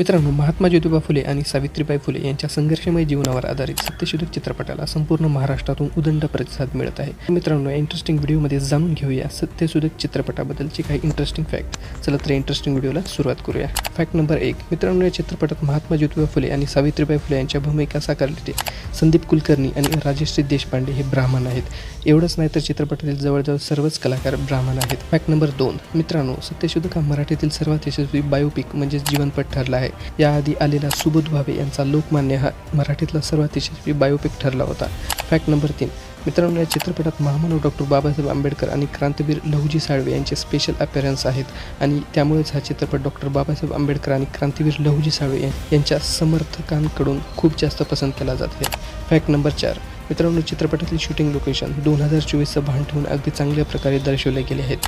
मित्रांनो महात्मा ज्योतिबा फुले आणि सावित्रीबाई फुले यांच्या संघर्षमय जीवनावर आधारित सत्यशोधक चित्रपटाला संपूर्ण महाराष्ट्रातून उदंड प्रतिसाद मिळत आहे. मित्रांनो इंटरेस्टिंग व्हिडिओमध्ये जाणून घेऊया सत्यशोधक चित्रपटाबद्दलचे काही इंटरेस्टिंग फॅक्ट चला तर इंटरेस्टिंग व्हिडिओला सुरुवात करूया. फॅक्ट नंबर एक. मित्रांनो या चित्रपटात महात्मा ज्योतिबा फुले आणि सावित्रीबाई फुले यांच्या भूमिका साकारलेले संदीप कुलकर्णी आणि राजश्री देशपांडे हे ब्राह्मण आहेत. एवढंच नाही तर चित्रपटातील जवळजवळ सर्वच कलाकार ब्राह्मण आहेत. फॅक्ट नंबर दोन. मित्रांनो सत्यशोधक हा मराठीतील सर्वात यशस्वी बायोपिक म्हणजेच जीवनपट ठरला आहे. याआधी आलेला सुबोध भावे यांचा लोकमान्य हा मराठीतला सर्वात यशस्वी बायोपिक ठरला होता. फॅक्ट नंबर तीन. मित्रांनो या चित्रपटात महामानव डॉक्टर बाबासाहेब आंबेडकर आणि क्रांतीवीर लहुजी साळवे यांचे स्पेशल अपॅरन्स आहेत. आणि त्यामुळेच हा चित्रपट डॉक्टर बाबासाहेब आंबेडकर आणि क्रांतीवीर लहुजी साळवे यांच्या समर्थकांकडून खूप जास्त पसंत केला जात आहे. फॅक्ट नंबर चार. मित्रांनो चित्रपटातील शूटिंग लोकेशन दोन हजार चोवीसचं भान ठेवून अगदी चांगल्या प्रकारे दर्शवले गेले आहेत.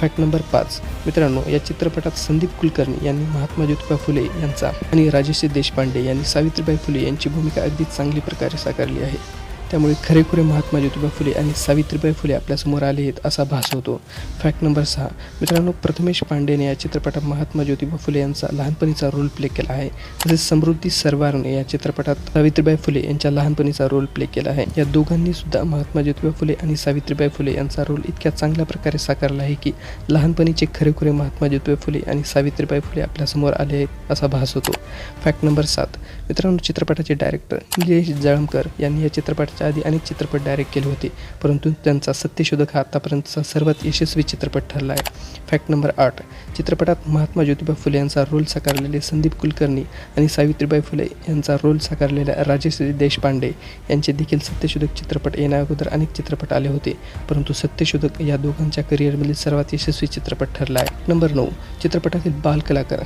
फॅक्ट नंबर पाच. मित्रांनो या चित्रपटात संदीप कुलकर्णी यांनी महात्मा ज्योतिबा फुले यांचा आणि राजश्री देशपांडे यांनी सावित्रीबाई फुले यांची भूमिका अगदी चांगली प्रकारे साकारली आहे. त्यामुळे खरेखुरे महात्मा ज्योतिबा फुले आणि सावित्रीबाई फुले आपल्यासमोर आले आहेत असा भास होतो. फॅक्ट नंबर सहा. मित्रांनो प्रथमेश पांडेने या चित्रपटात महात्मा ज्योतिबा फुले यांचा लहानपणीचा रोल प्ले केला आहे. तसेच समृद्धी सरवारने या चित्रपटात सावित्रीबाई फुले यांच्या लहानपणीचा रोल प्ले केला आहे. या दोघांनी सुद्धा महात्मा ज्योतिबा फुले आणि सावित्रीबाई फुले यांचा रोल इतक्या चांगल्या प्रकारे साकारला आहे की लहानपणीचे खरेखुरे महात्मा ज्योतिबा फुले आणि सावित्रीबाई फुले आपल्यासमोर आले आहेत असा भास होतो. फॅक्ट नंबर सात. मित्रांनो चित्रपटाचे डायरेक्टर निलेश जळमकर यांनी या चित्रपटाच्या आधी अनेक चित्रपट डायरेक्ट केले होते. परंतु त्यांचा सत्यशोधक हा आतापर्यंतचा सर्वात यशस्वी चित्रपट ठरला आहे. फॅक्ट नंबर आठ. चित्रपटात महात्मा ज्योतिबा फुले यांचा रोल साकारलेले संदीप कुलकर्णी आणि सावित्रीबाई फुले यांचा रोल साकारलेल्या राजेश्री देशपांडे यांचे देखील सत्यशोधक चित्रपट येण्या अगोदर अनेक चित्रपट आले होते. परंतु सत्यशोधक या दोघांच्या करिअरमधील सर्वात यशस्वी चित्रपट ठरला आहे. नंबर नऊ. चित्रपटातील बालकलाकार.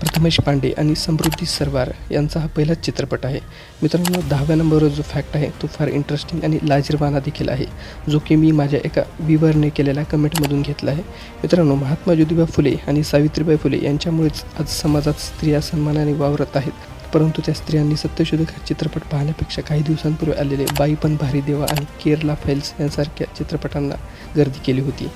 प्रथमेश पांडे आणि समृद्धी सरवार यांचा हा पहिलाच चित्रपट आहे. मित्रांनो दहाव्या नंबरवर जो फॅक्ट आहे तो फार इंटरेस्टिंग आणि लाजिरवाना देखील आहे. जो की मी माझ्या एका विवरने केलेल्या कमेंटमधून घेतला आहे. मित्रांनो महात्मा ज्योतिबा फुले आणि सावित्रीबाई फुले यांच्यामुळेच आज समाजात स्त्रिया सन्मानाने वावरत आहेत. परंतु त्या स्त्रियांनी सत्यशोधक हा चित्रपट पाहण्यापेक्षा काही दिवसांपूर्वी आलेले बाई पण भारी देवा आणि केरला फाईल्स यांसारख्या चित्रपटांना गर्दी केली होती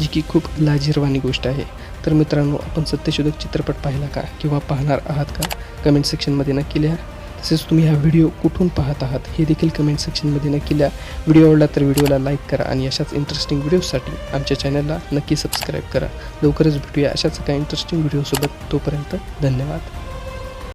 जी की खूप लाजिरवाणी गोष्ट आहे. तर मित्रांनो आपण सत्यशोधक चित्रपट पाहिला का किंवा पाहणार आहात का? कमेंट सेक्शनमध्ये नक्की लिहा. तसेच तुम्ही हा व्हिडिओ कुठून पाहत आहात हे देखील कमेंट सेक्शनमध्ये नक्की लिहा. व्हिडिओ आवडला तर व्हिडिओला लाईक करा आणि अशाच इंटरेस्टिंग व्हिडिओसाठी आमच्या चॅनलला नक्की सबस्क्राईब करा. लवकरच भेटूया अशाच काही इंटरेस्टिंग व्हिडिओसोबत तोपर्यंत धन्यवाद.